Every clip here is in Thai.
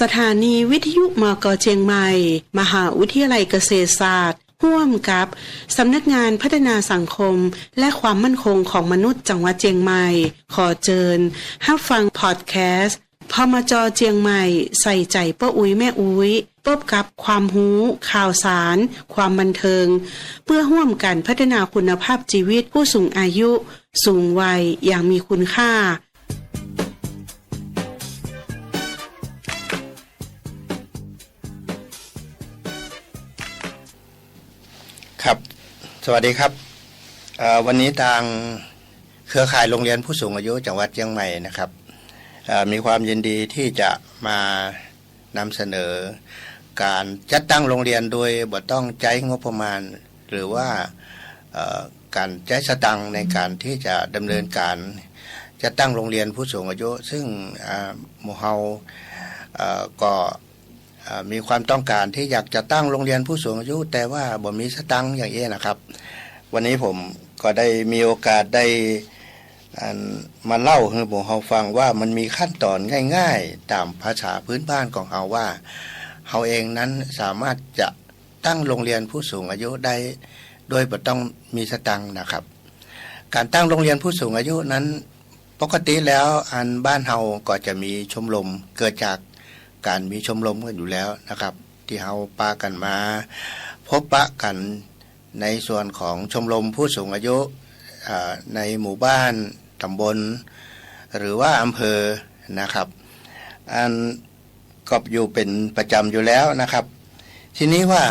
สถานีวิทยุมกเจียงใหม่ มหาวิทยาลัยเกษตรศาสตร์ร่วมกับ สำนักงานพัฒนาสังคมและความมั่นคงของมนุษย์จังหวัดเจียงใหม่ ขอเจิญรับฟังพอดแคสต์พมจเจียงใหม่ ใส่ใจป้าอุ้ยแม่อุ้ยพบกับความหู ข่าวสาร ความบันเทิง เพื่อร่วมกันพัฒนาคุณภาพชีวิตผู้สูงอายุ สูงวัยอย่างมีคุณค่า สวัสดีครับวันนี้ทางเครือข่ายโรงเรียนผู้สูงอายุจังหวัดเชียงใหม่นะครับมีความยินดีที่จะมานำเสนอ การจัดตั้งโรงเรียนโดยบ่ต้องใช้งบประมาณ หรือว่าการใช้สตังในการที่จะดำเนินการจัดตั้งโรงเรียนผู้สูงอายุ ซึ่งอ่าหมู่เฮาก็า มีความต้องการที่อยากจะตั้งโรงเรียนผู้สูงอายุ แต่ว่าบ่มีสตังค์อย่างเอ้นะครับ วันนี้ผมก็ได้มีโอกาสได้มาเล่าให้ผมเฮาฟังว่ามันมีขั้นตอนง่าย ๆ ตามภาษาพื้นบ้านของเฮาว่าเฮาเองนั้นสามารถจะตั้งโรงเรียนผู้สูงอายุได้ โดยบ่ต้องมีสตังค์นะครับ การตั้งโรงเรียนผู้สูงอายุนั้น ปกติแล้วอันบ้านเฮาก็จะมีชมรมเกิดจาก การมีชมรมกันอยู่แล้วนะครับ ที่เฮาปากันมา พบปะกันในส่วนของชมรมผู้สูงอายุในหมู่บ้านตำบล หรือว่าอำเภอนะครับ อันก็อยู่เป็นประจำอยู่แล้วนะครับ ทีนี้ว่า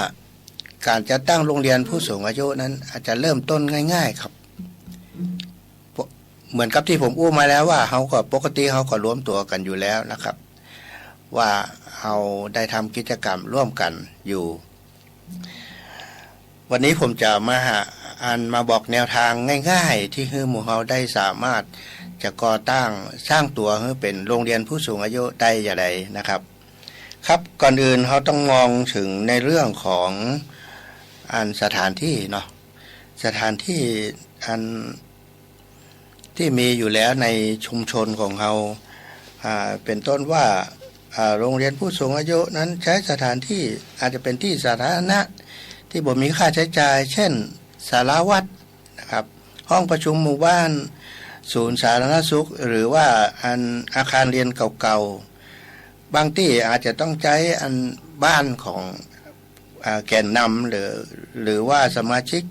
การจะตั้งโรงเรียนผู้สูงอายุนั้น อาจจะเริ่มต้นง่าย ๆครับ เหมือนกับที่ผมอู้มาแล้วว่าเขาก็ปกติเขาก็รวมตัวกันอยู่แล้วนะครับ ว่าเราได้ทำกิจกรรมร่วมกันอยู่ วันนี้ผมจะมาหาอันมาบอกแนวทางง่ายๆ ที่ให้หมู่เราได้สามารถจะก่อตั้งสร้างตัวให้เป็นโรงเรียนผู้สูงอายุได้อย่างไรนะครับ ครับก่อนอื่นเขาต้องมองถึงในเรื่องของอันสถานที่เนาะสถานที่อันที่มีอยู่แล้วในชุมชนของเราเป็นต้นว่า โรงเรียนผู้สูงอายุนั้นใช้สถานที่อาจจะเป็นที่สาธารณะ ที่บ่มีค่าใช้จ่าย เช่นศาลาวัดนะครับ ห้องประชุมหมู่บ้าน ศูนย์สาธารณสุข หรือว่าอันอาคารเรียนเก่าๆ บางที่อาจจะต้องใช้อันบ้านของอแกนนำหรือหรือว่าสมาชิก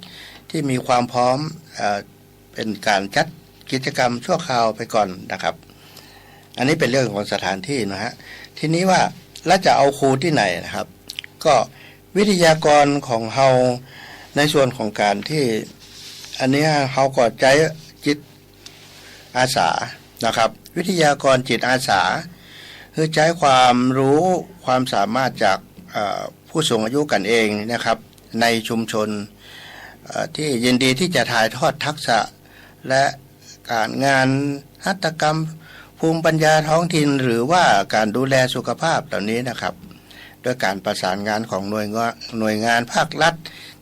ที่มีความพร้อมอเป็นการจัดกิจกรรมชั่วคราวไปก่อนนะครับ อันนี้เป็นเรื่องของสถานที่นะฮะ ทีนี้ว่าแล้วจะเอาครูที่ไหนนะครับ ก็วิทยากรของเฮาในส่วนของการที่ อันนี้เฮาก็ใจจิตอาสานะครับ วิทยากรจิตอาสา คือใช้ความรู้ความสามารถจากผู้สูงอายุกันเองนะครับ ในชุมชนที่ยินดีที่จะถ่ายทอดทักษะและการงานหัตถกรรม ภูมิปัญญาท้องถิ่นหรือว่าการดูแลสุขภาพเหล่านี้นะครับ ด้วยการประสานงานของหน่วยงานหน่วยงานภาครัฐ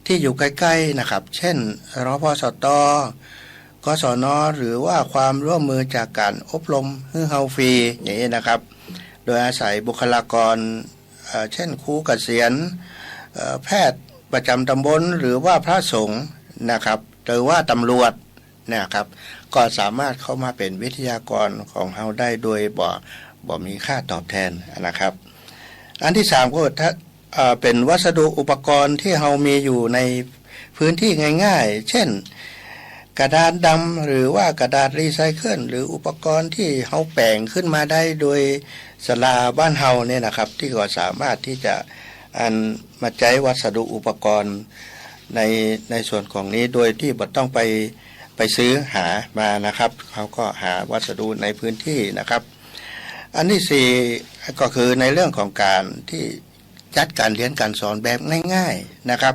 ที่อยู่ใกล้ๆนะครับ เช่นรพสตกศนหรือว่าความร่วมมือจากการอบรมฮือเฮาฟรีอย่างนี้นะครับ โดยอาศัยบุคลากร เช่นครูเกษียณแพทย์ประจำตำบลหรือว่าพระสงฆ์นะครับ หรือว่าตำรวจนะครับ ก็สามารถเข้ามาเป็นวิทยากรของเฮาได้โดยบ่บ่มีค่าตอบแทนนะครับ อันที่สามก็ถ้าเอ่อเป็นวัสดุอุปกรณ์ที่เฮามีอยู่ในพื้นที่ง่าย ๆ เช่น กระดาษดำหรือว่ากระดาษรีไซเคิลหรืออุปกรณ์ที่เฮาแปลงขึ้นมาได้โดยสลาบ้านเฮาเนี่ยนะครับ ที่ก็สามารถที่จะอันมาใช้วัสดุอุปกรณ์ในในส่วนของนี้โดยที่บ่ต้องไป ไปซื้อหามานะครับเขาก็หาวัสดุในพื้นที่นะครับ อันที่สี่ก็คือในเรื่องของการที่จัดการเรียนการสอนแบบง่าย ๆนะครับ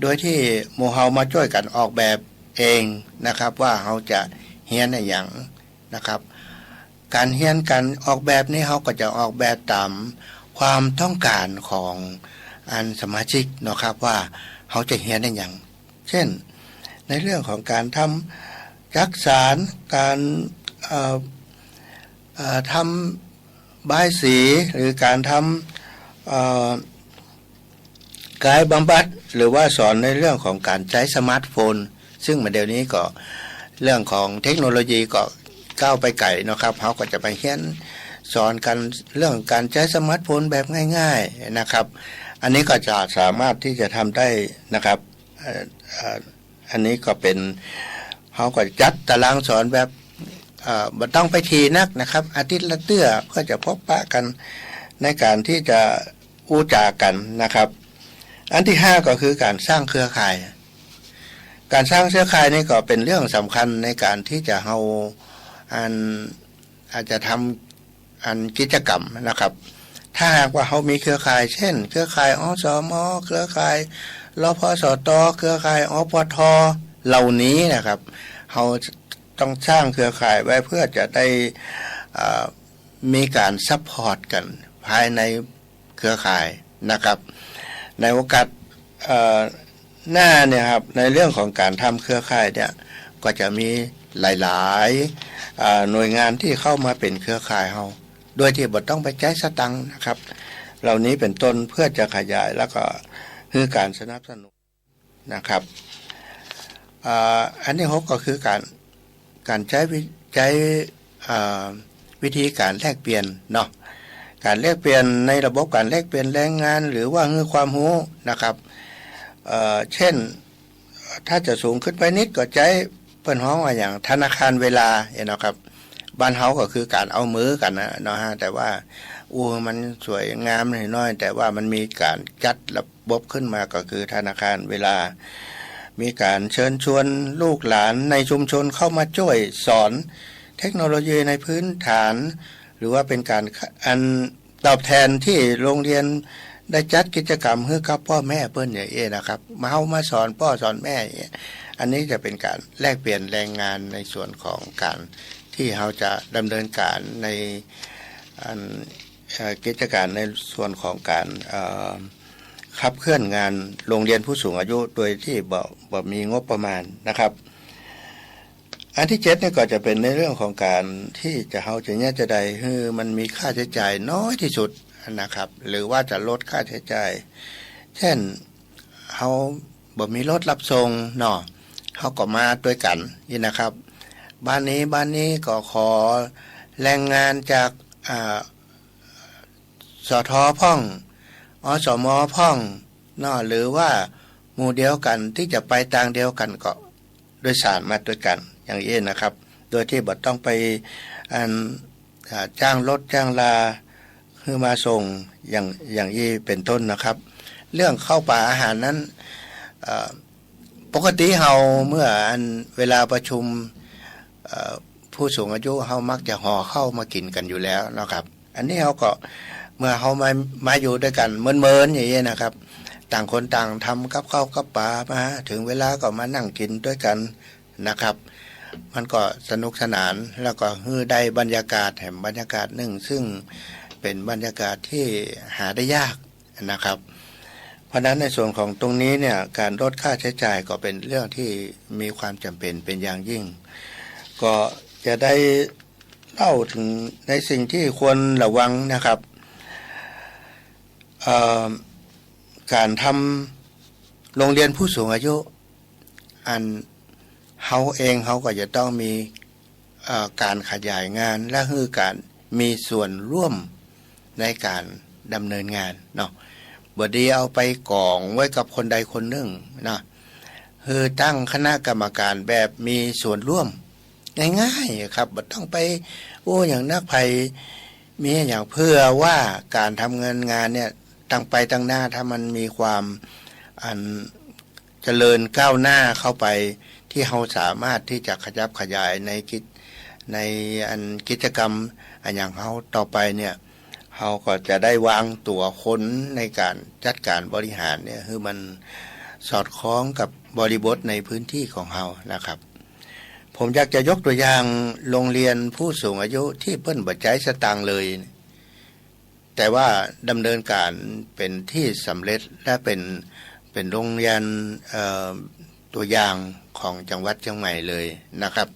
โดยที่โมเฮามาช่วยกันออกแบบเองนะครับว่าเขาจะเฮียนในอย่างนะครับ การเฮียนการออกแบบนี้เขาก็จะออกแบบตามความต้องการของอันสมาชิกนะครับว่าเขาจะเฮียนในอย่าง เช่น ในเรื่องของการทำจักสาร การทำบายสีหรือการทำกายบำบัดหรือว่าสอนในเรื่องของการใช้สมาร์ทโฟน ซึ่งมาเดี๋ยวนี้ก็เรื่องของเทคโนโลยีก็ก้าวไปไกลนะครับเขาก็จะไปเขียนสอนกันเรื่องการใช้สมาร์ทโฟนแบบง่าย ๆนะครับ อันนี้ก็จะสามารถที่จะทำได้นะครับ อันนี้ก็เป็นเขาก็จัดตารางสอนแบบบ่ต้องไปทีนักนะครับ อาทิตย์ละเตื้อเพื่อจะพบปะกันในการที่จะอู้จากันนะครับ อันที่ห้าก็คือการสร้างเครือข่าย การสร้างเครือข่ายนี่ก็เป็นเรื่องสำคัญในการที่จะเอาอันอาจจะทำอันกิจกรรมนะครับ ถ้าหากว่าเขามีเครือข่าย เช่น เครือข่ายอสมเครือข่าย รพสตเครือข่ายอปทเหล่านี้นะครับเขาต้องสร้างเครือข่ายไว้เพื่อจะได้มีการซัพพอร์ตกันภายในเครือข่ายนะครับ ในโอกาสหน้าเนี่ยครับในเรื่องของการทำเครือข่ายเนี่ยก็จะมีหลายๆหน่วยงานที่เข้ามาเป็นเครือข่ายเราโดยที่บ่ต้องไปใช้สตังค์นะครับ เหล่านี้เป็นต้นเพื่อจะขยายแล้วก็ คือการสนับสนุนนะครับอันที่หกก็คือการการใช้ใช้วิธีการแลกเปลี่ยนเนาะการแลกเปลี่ยนในระบบการแลกเปลี่ยนแรงงาน หรือว่าเงื่อความรู้นะครับเเช่นถ้าจะสูงขึ้นไปนิดก็ใช้เปิ้นห้องว่าอย่างธนาคารเวลาเห็นนะครับบ้านเฮาก็คือการเอามือกันนะเนาะฮะแต่ว่าอู้มันสวยงามหน่อยน้อยแต่ว่ามันมีการจัดระ บบขึ้นมาก็คือธนาคารเวลา มีการเชิญชวนลูกหลานในชุมชนเข้ามาช่วยสอนเทคโนโลยีในพื้นฐาน หรือว่าเป็นการอันตอบแทนที่โรงเรียนได้จัดกิจกรรมให้กับพ่อแม่เปิ้นอย่างเอ้นะครับ มาเฮามาสอนพ่อสอนแม่เอันนี้จะเป็นการแลกเปลี่ยนแรงงานในส่วนของการที่เราจะดำเนินการในอันกิจการในส่วนของการออ ขับเคลื่อนงานโรงเรียนผู้สูงอายุโดยที่บ่บ่มีงบประมาณนะครับ อันที่เจ็ดเนี่ยก็จะเป็นในเรื่องของการที่จะเฮาจะเนี่ยจะใดคือมันมีค่าใช้จ่ายน้อยที่สุดนะครับ หรือว่าจะลดค่าใช้จ่าย เช่นเฮาบ่มีรถรับส่งเนาะเฮาก็มาด้วยกันนี่นะครับ บ้านนี้บ้านนี้ก็ขอแรงงานจากอ่าสทพ่อง อสมพ่องนาะหรือว่าหมู่เดียวกันที่จะไปต่างเดียวกันก็โดยสารมาด้วยกัน อย่างนี้นะครับ โดยที่บ่ต้องไปอันจ้างรถจ้างลาคือมาส่งอย่างอย่างนี้เป็นต้นนะครับ เรื่องเข้าป่าอาหารนั้นปกติเฮาเมื่ออันเวลาประชุมผู้สูงอายุเฮามักจะห่อเข้ามากินกันอยู่แล้วนะครับ อันนี้เฮาก็ เมื่อเฮามามาอยู่ด้วยกันเมินๆอย่างนี้นะครับ ต่างคนต่างทำกับข้าวกับปลามาถึงเวลาก็มานั่งกินด้วยกันนะครับ มันก็สนุกสนานแล้วก็ฮือได้บรรยากาศแห่งบรรยากาศหนึ่ง ซึ่งเป็นบรรยากาศที่หาได้ยากนะครับ เพราะนั้นในส่วนของตรงนี้เนี่ยการลดค่าใช้จ่ายก็เป็นเรื่องที่มีความจำเป็นเป็นอย่างยิ่ง ก็จะได้เล่าถึงในสิ่งที่ควรระวังนะครับ การทำโรงเรียนผู้สูงอายุ อันเฮาเองเขาก็จะต้องมีการขยายงานและคือการมีส่วนร่วมในการดำเนินงานเนาะบดีเอาไปกองไว้กับคนใดคนหนึ่งนะคือตั้งคณะกรรมการแบบมีส่วนร่วม ง่ายๆครับบ่ต้องไป โอ้อย่างนักภัยมีอย่างเพื่อว่าการทำเงินงานเนี่ย ตั้งไปตั้งหน้าถ้ามันมีความอันเจริญก้าวหน้าเข้าไปที่เราสามารถที่จะขยับขยายในกิจในอันกิจกรรมอันอย่างเขาต่อไปเนี่ยเขาก็จะได้วางตัวคนในการจัดการบริหารเนี่ยคือมันสอดคล้องกับบริบทในพื้นที่ของเขานะครับ ผมอยากจะยกตัวอย่างโรงเรียนผู้สูงอายุที่เพิ่นบัใจสตางเลย แต่ว่าดำเนินการเป็นที่สำเร็จและเป็นเป็นโรงเรียนตัวอย่างของจังหวัดเชียงใหม่เลยนะครับ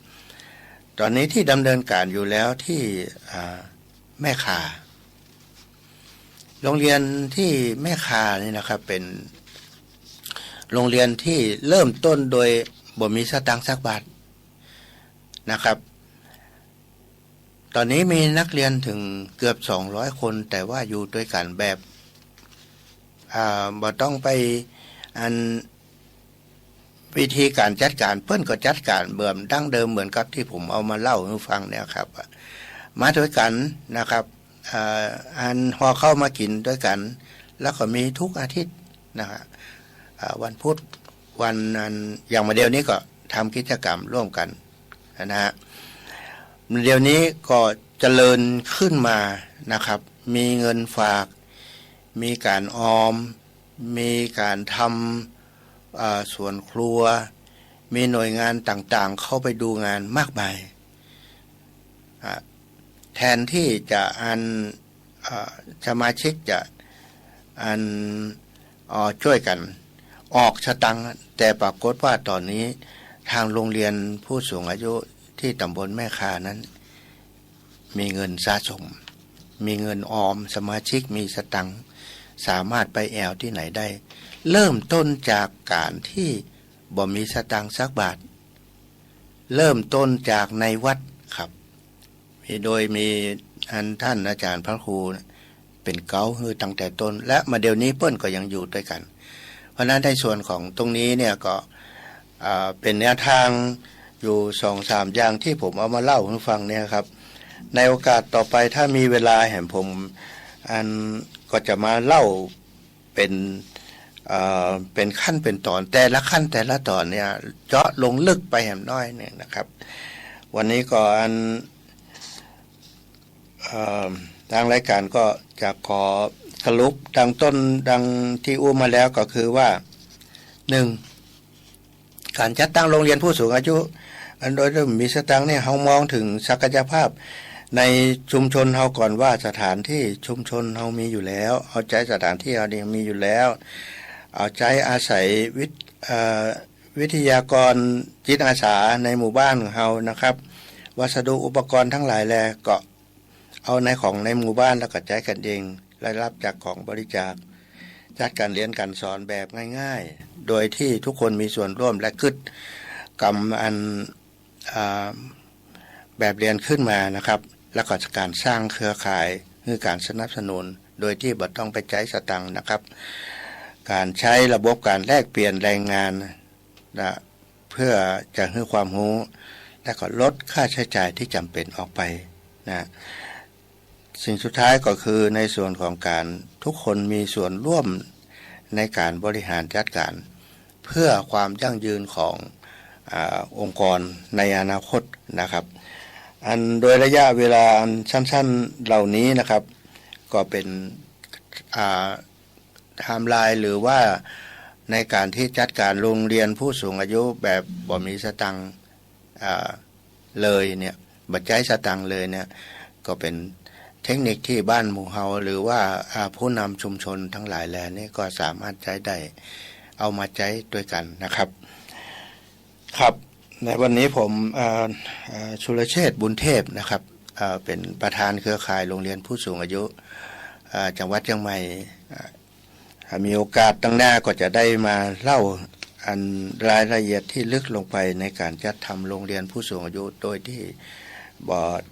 ตอนนี้ที่ดำเนินการอยู่แล้วที่แม่ขาโรงเรียนที่แม่คานี่นะครับเป็นโรงเรียนที่เริ่มต้นโดยบ่มีสตังค์สักบาทนะครับ ตอนนี้มีนักเรียนถึงเกือบ 200 คน แต่ว่าอยู่ด้วยกันแบบอ่าบ่ต้องไปอันวิธีการจัดการเพิ่นก็จัดการเบิ่มดั้งเดิมเหมือนกับที่ผมเอามาเล่าให้ฟังเนี่ยครับ มาด้วยกันนะครับอ่าอันพอเข้ามากินด้วยกัน แล้วก็มีทุกอาทิตย์นะฮะอ่าวันพุธวันอันอย่างมาเดียวนี้ก็ทำกิจกรรมร่วมกันนะฮะ เดี๋ยวนี้ก็เจริญขึ้นมานะครับ มีเงินฝาก มีการออม มีการทำอ่วนครัว มีหน่วยงานต่างๆ เข้าไปดูงานมากมาย แทนที่จะอันอสมาชิกจะอันออช่วยกัน ออกสตังค์แต่ปรากฏว่าตอนนี้ทางโรงเรียนผู้สูงอายุ ที่ตำบลแม่คานั้น มีเงินสะสม มีเงินออมสมาชิกมีสตังค์สามารถไปแอวที่ไหนได้ เริ่มต้นจากการที่บ่มีสตังค์สักบาท เริ่มต้นจากในวัดครับโดยมีอันท่านอาจารย์พระครูเป็นเก้าคือตั้งแต่ต้น และมาเดี๋ยวนี้เปิ้นก็ยังอยู่ด้วยกัน เพราะนั้นในส่วนของตรงนี้เนี่ยก็เป็นแนวทาง อยู่สองสามอย่างที่ผมเอามาเล่าให้ฟังเนี่ยครับ ในโอกาสต่อไปถ้ามีเวลาแห่งผมอันก็จะมาเล่าเป็นเอ่อเป็นขั้นเป็นตอน แต่ละขั้นแต่ละตอนเนี่ยเจาะลงลึกไปแหมน้อยเนี่ยนะครับ วันนี้ก็อันทางรายการก็จะขอสรุปดังต้นดังที่อู้มาแล้วก็คือว่าหนึ่ง การจัดตั้งโรงเรียนผู้สูงอายุ อันโดยเริ่มมีสตังค์เนี่ยเขามองถึงศักยภาพ ในชุมชนเฮาก่อนว่าสถานที่ชุมชนเฮามีอยู่แล้ว เอาใจสถานที่เฮาเนี่ยมีอยู่แล้ว เอาใจอาศัยวิทวิทยากรจิตอาสาในหมู่บ้านของเฮานะครับ วัสดุอุปกรณ์ทั้งหลายแลก็เอาในของในหมู่บ้านแล้วก็ใช้กันเองรายรับจากของบริจาค จัดการเรียนการสอนแบบง่าย ๆ โดยที่ทุกคนมีส่วนร่วมและคิดกรรมอันอแบบเรียนขึ้นมานะครับ แล้วก็การสร้างเครือข่ายคือการสนับสนุน โดยที่บ่ต้องไปใช้สตังค์นะครับ การใช้ระบบการแลกเปลี่ยนแรงงานนะเพื่อจะให้ความรู้และก็ลดค่าใช้จ่ายที่จำเป็นออกไปนะสิ่งสุดท้ายก็คือในส่วนของการ ทุกคนมีส่วนร่วมในการบริหารจัดการ เพื่อความยั่งยืนของอองค์กรในอนาคตนะครับ อันโดยระยะเวลาอันสั้นๆเหล่านี้นะครับ ก็เป็นไทม์ไลน์หรือว่าในการที่จัดการโรงเรียนผู้สูงอายุแบบบ่มีสตังเลยเนี่ยบัจใจสตังเลยเนี่ยก็เป็น เทคนิคที่บ้านหมู่เฮาหรือว่าผู้นำชุมชนทั้งหลายแหล่นี่ก็สามารถใช้ได้เอามาใช้ด้วยกันนะครับ ครับในวันนี้ผมชุลเชษฐ์บุญเทพนะครับเป็นประธานเครือข่ายโรงเรียนผู้สูงอายุจังหวัดเชียงใหม่มีโอกาสตั้งหน้าก็จะได้มาเล่าอันรายละเอียดที่ลึกลงไปในการจัดทำโรงเรียนผู้สูงอายุโดยที่บอด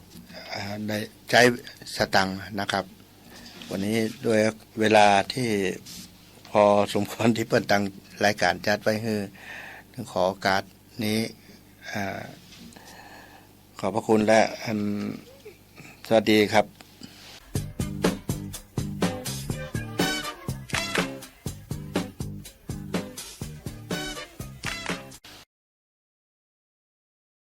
ได้ใช้สตังค์นะครับ วันนี้ด้วยเวลาที่พอสมควรที่เปิดตังรายการจัดไว้คือขอโอกาสนี้อขอบพระคุณและสวัสดีครับ